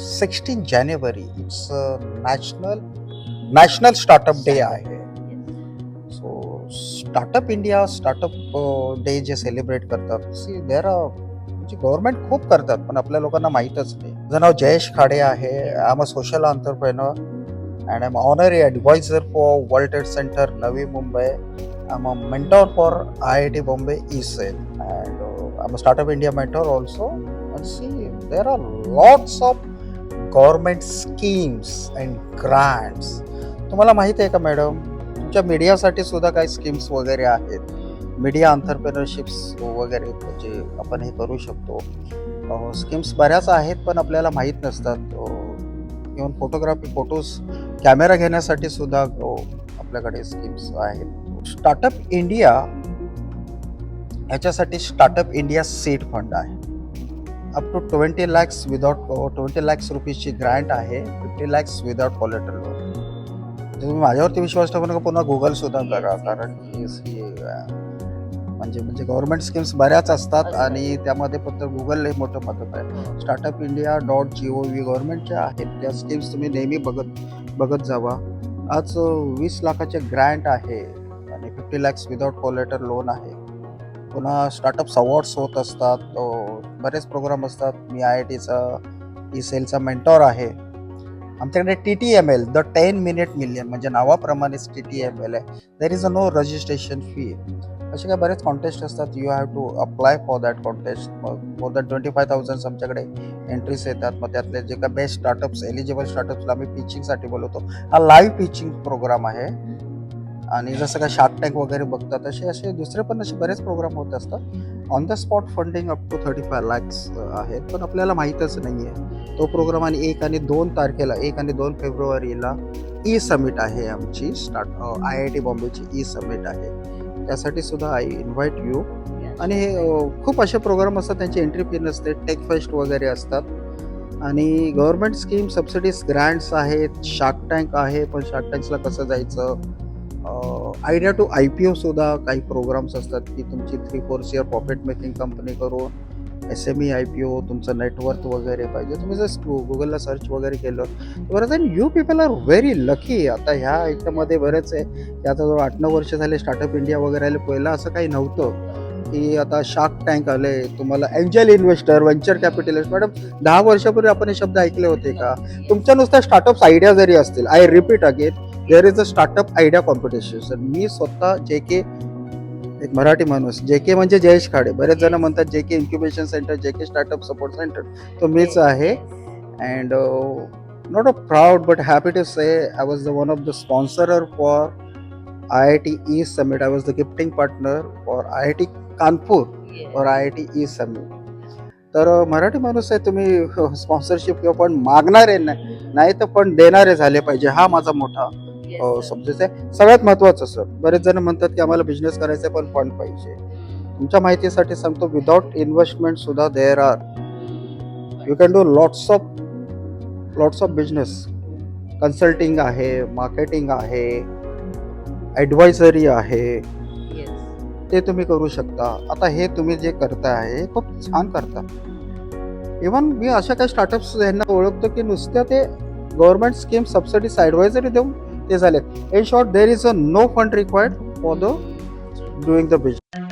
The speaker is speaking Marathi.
Sixteen January it's national national startup day आहे. So startup India startup day जे सेलिब्रेट करतात सी देर म्हणजे गव्हर्नमेंट खूप करतात पण आपल्या लोकांना माहीतच नाही. माझं नाव जयेश खाडे आहे I am a social entrepreneur and am honorary advisor for World Trade Center Navi Mumbai. I am a mentor for I I T Bombay E cell and I am a startup India mentor also and see there are lots of government schemes and grants तुम्हाला माहिती आहे का मॅडम तुमच्या मीडियासाठी सुद्धा काही स्कीम्स वगैरे आहेत. मीडिया अंतरप्रेनरशिप्स वगैरे जे आपण हे करू शकतो. स्कीम्स बऱ्याच आहेत पण आपल्याला माहीत नसतात. इवन फोटोग्राफी फोटोज कॅमेरा घेण्यासाठी सुद्धा आपल्याकडे स्कीम्स आहेत. स्टार्टअप इंडिया ह्याच्यासाठी स्टार्टअप इंडिया सीड फंड आहे. Up to twenty lakhs without twenty lakhs रुपीजची grant आहे fifty lakhs without collateral loan तुम्ही माझ्यावरती विश्वास ठेवू नका पुन्हा गुगल सुद्धा करा कारण की म्हणजे म्हणजे गव्हर्नमेंट स्कीम्स बऱ्याच असतात आणि त्यामध्ये फक्त गुगल हे मोठं मदत आहे. Startup India dot G O V गव्हर्नमेंटच्या आहेत त्या स्कीम्स तुम्ही नेहमी बघत बघत जावा. आज वीस लाखाचे ग्रँट आहे आणि fifty lakhs without collateral loan आहे. पुन्हा स्टार्टअप्स अवॉर्ड्स होत असतात. बरेच प्रोग्राम असतात. मी आय आय टीचा ई सेलचा मेंटॉर आहे. आमच्याकडे T T M L the ten minute million म्हणजे नावाप्रमाणेच टी टी एम एल आहे. There is a no registration fee असे काय बरेच कॉन्टेस्ट असतात. You have to apply for that contest मग more than twenty five thousand आमच्याकडे एंट्रीज येतात. मग त्यातले जे काय बेस्ट स्टार्टअप्स एलिजिबल स्टार्टअप्सला आम्ही पिचिंगसाठी बोलवतो. हा लाईव्ह पिचिंग प्रोग्राम आहे. आणि जसं काय शार्क टँक वगैरे बघतात असे असे दुसरे पण असे बरेच प्रोग्राम होत असतात. On the spot funding up to thirty five lakhs आहेत पण आपल्याला माहीतच नाही आहे तो प्रोग्राम आणि एक आणि दोन तारखेला एक आणि दोन फेब्रुवारीला ई समिट आहे आमची स्टार्ट आय आय टी बॉम्बेची ई समिट आहे. त्यासाठी सुद्धा आय इन्व्हाइट यू आणि हे खूप असे प्रोग्राम असतात त्यांची एंट्री फी नसते टेक फेस्ट वगैरे असतात. आणि गव्हर्नमेंट स्कीम सबसिडीज ग्रँट्स आहेत शार्क टँक आहे पण शार्क टँक्सला कसं जायचं? Idea to I P O सुद्धा काही प्रोग्राम्स असतात की तुमची three four year profit making company करून S M E I P O तुमचं नेटवर्थ वगैरे पाहिजे. तुम्ही जर गुगलला सर्च वगैरे केलं बरं and you people are very lucky आता ह्या ह्याच्यामध्ये बरेच आहे. की आता जवळ आठ नऊ वर्ष झाले स्टार्टअप इंडिया वगैरे आले. पहिलं असं काही नव्हतं की आता शार्क टँक आले तुम्हाला angel investor venture capitalist madam दहा वर्षापूर्वी आपण हे शब्द ऐकले होते का? तुमच्या नुसत्या स्टार्टअप्स आयडिया जरी असतील I repeat again there is a startup idea competition मी स्वतः जे के एक मराठी माणूस जे के म्हणजे जयेश खाडे. बरेच जण म्हणतात जे के इन्क्युबेशन सेंटर जे के स्टार्टअप सपोर्ट सेंटर तो मीच आहे. And not a proud but happy to say I was the one of the sponsorer for I I T E summit I was the gifting partner for I I T Kanpur और I I T E summit तर अ, मराठी माणूस आहे तुम्ही स्पॉन्सरशिप किंवा पण मागणारे नाही नाही तर पण देणारे झाले पाहिजे. हा माझा मोठा सब्जेक्ट आहे सगळ्यात महत्त्वाचं सर. बरेच जण म्हणतात की आम्हाला बिझनेस करायचा आहे, पण फंड पाहिजे. तुमच्या माहितीसाठी सांगतो विदाउट इन्व्हेस्टमेंट सुद्धा there are you can do lots of lots of business consulting आहे मार्केटिंग आहे ॲडवायझरी आहे. ते तुम्ही करू शकता. आता हे तुम्ही जे करताय हे खूप छान करता इवन मी अशा काही स्टार्टअप्स यांना ओळखतो की नुसत्या ते गव्हर्नमेंट स्कीम सबसिडी ॲडवायझरी देऊन ते झाले in short there is a no fund required for the doing the business